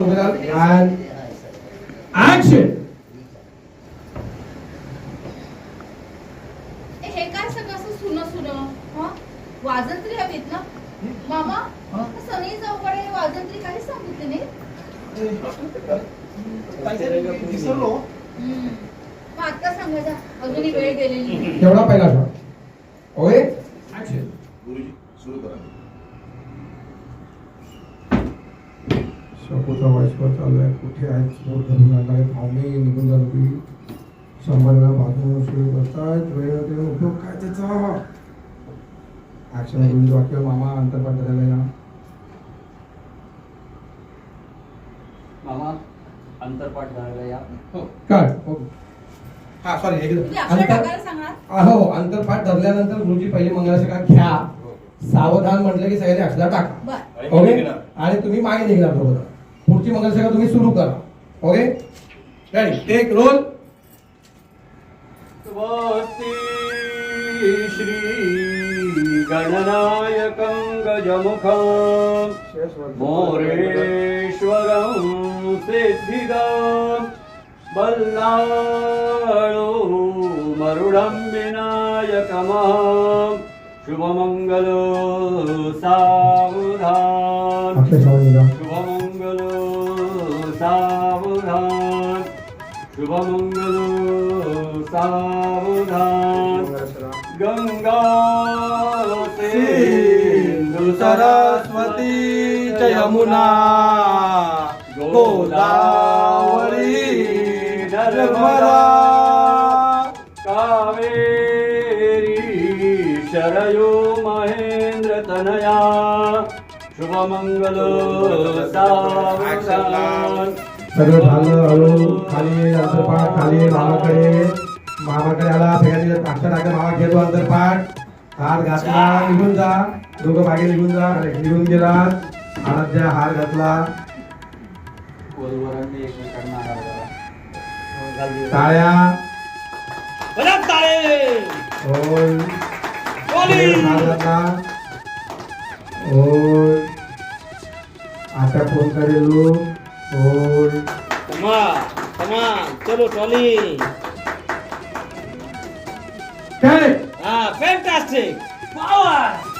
and action. हे काय सगळं असं सुन सुन? वाजंत्री हवीत ना? मामा हा? सनी चौकडे वाजंत्री काही सांगितले नाही? विसरलो. हम्म. मग आता सांगायचा अजूनही वेळ गेलेली. तेवढा पहिला शॉट ओके गुरुजी सुरू करा. शपूचा वॉइसवर चाललाय कुठे आहेत स्फोट धरून आलाय पाहुणे निघून जावी शंभर वेळा बाजूने सुरू करतायत वेळ देऊन उपयोग काय त्याचा? ऍक्शन गुरुजी वाक्य मामा अंतरपाठ झालेला आहे ना? मामा अंतरपाठ झालेला या. कट ओके हा. सॉरी अंतर हो अंतरपाठ धरल्यानंतर गुरुजी पहिले मंगळाशिका घ्या. सावधान म्हटलं की सगळ्यांनी अक्षरा टाका. ओके? आणि तुम्ही मागे निघणार बरोबर. पुढची मंगलसेवा तुम्ही सुरू करा. ओके रेडी टेक रोल श्री गणनायकं गजमुखं मोरेश्वरं सिद्धिदं बल्लाळो मरुडं विनायकमहं शुभमङ्गलो सा सावधान। गंगा सिंधु सरस्वती च यमुना। गोदावरी नर्मदा। कावेरी शरयो महेंद्र तनया। शुभमंगल सर्व झालं हळू खाली अंतरपाठ खाली भावाकडे मामाकडे आला सगळ्यांनी अक्षर टाका मामा घेतो अंतरपाठ हार घातला निघून जा. दोघं मागे निघून जा. निघून गेलात. आराध्या हार घातला. टाळ्या. होय! हार घातला. होय. आता फोन करेलो होय. चलो टॉली काय हा फॅन्टास्टिक पॉवर तुझंच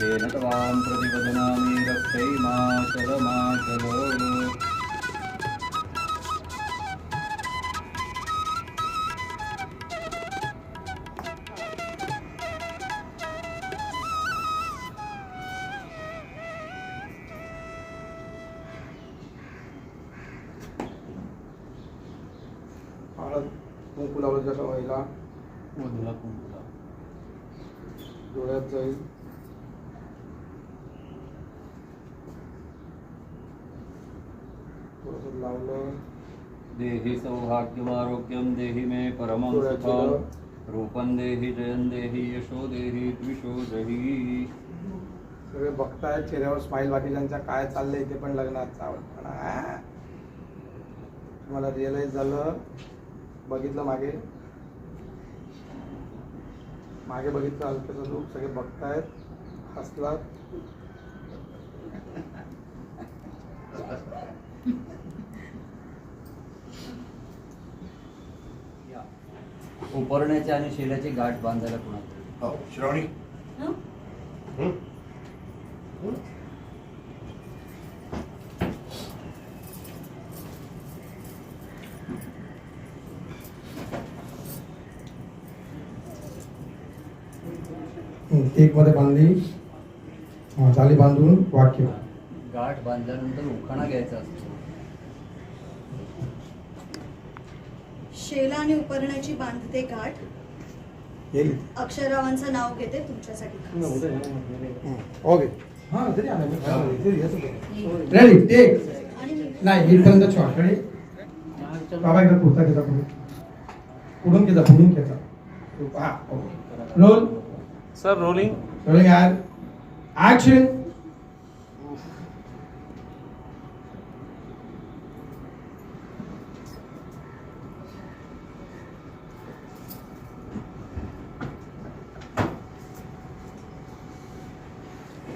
तेन त्वां प्रतिवदनामि रक्षैमाचलमाचल कुंकू लावलं जसं व्हायला डोळ्यात जाईल. थोडंसं लावलं. देहि सौभाग्यमारोग्यं देहि मे परमं डोळ्यात सुखं। गेलं. रूपं देहि जयं देहि यशो देहि द्विषो देहि सगळे बघतायत चेहऱ्यावर स्माईल बाकीच्यांच्या काय चाललंय ते पण लग्नात चावटपणा मला रिअलाइज झालं. बघितलं मागे? मागे बघितलं हलक्याचं लूक सगळे बघतायत. हसलात. उपरण्याची आणि शेल्याची गाठ बांधायला कोणा हो श्रावणी. एक मध्ये बांधली. चाली बांधून वाक्य गाठ बांधल्यानंतर उखाणा घ्यायचा असतो. शेला आणि उपरण्याची बांधते गाठ. येईल अक्षररावांचं नाव घेते तुमच्यासाठी. ओके. रेडी टेक नाही इथपर्यंत शॉर्ट रेडी. बाबा एकदा पुढचा घेता पुढे. पुढून घेता पुढून घेता. Okay. Roll. Sir rolling. Rolling add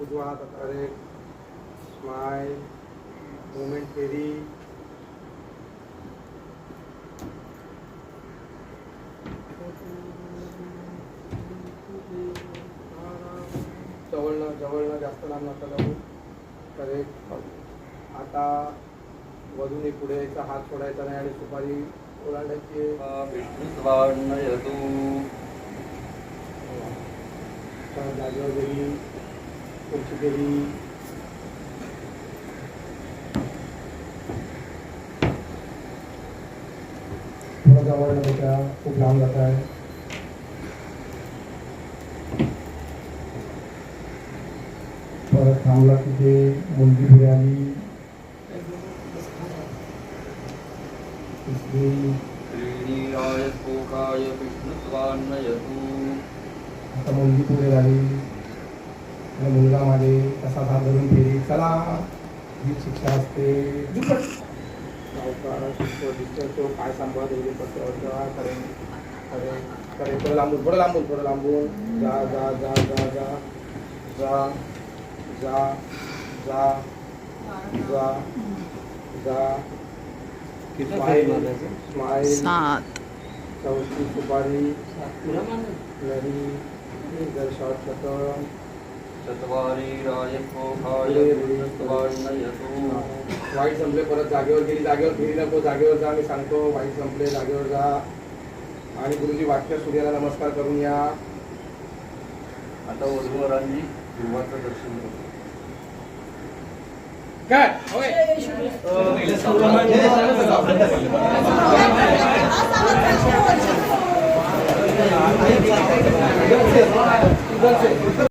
उजवा हात करेक्ट स्माइल मुवमेंट फेरी जवळनं जवळनं जास्त लांब नका जाऊ. करेक्ट आता वधूने पुढे यायचा हात सोडायचा नाही आणि सुपारी ओलांडायची तर जागेवर कोथिंबिरी थोड़ा गवार बेटा खूब नाम जाता है परत थांबला तिथे मुलगी बिर्याणी आता मुलगी पुढे झाली आणि मुलगा मागे कसा हात धरून फेरी चला. ही शिक्षा असते. तो काय सांभाळत वगैरे कसं होतं, करेन करेन करेन पुढे लांबून जा जा जा जा जा. जा जा जा जा जा. चौथी सुपारी. नाही जर शॉर्ट वाईट संपले परत जागेवर गेली. जागेवर फिरी नको जागेवर जा मी सांगतो. वाईट संपले जागेवर जा. आणि गुरुजी वाक्य सूर्याला नमस्कार करून या. आता वधूवरांनी देवाचं दर्शन करतो सावत्र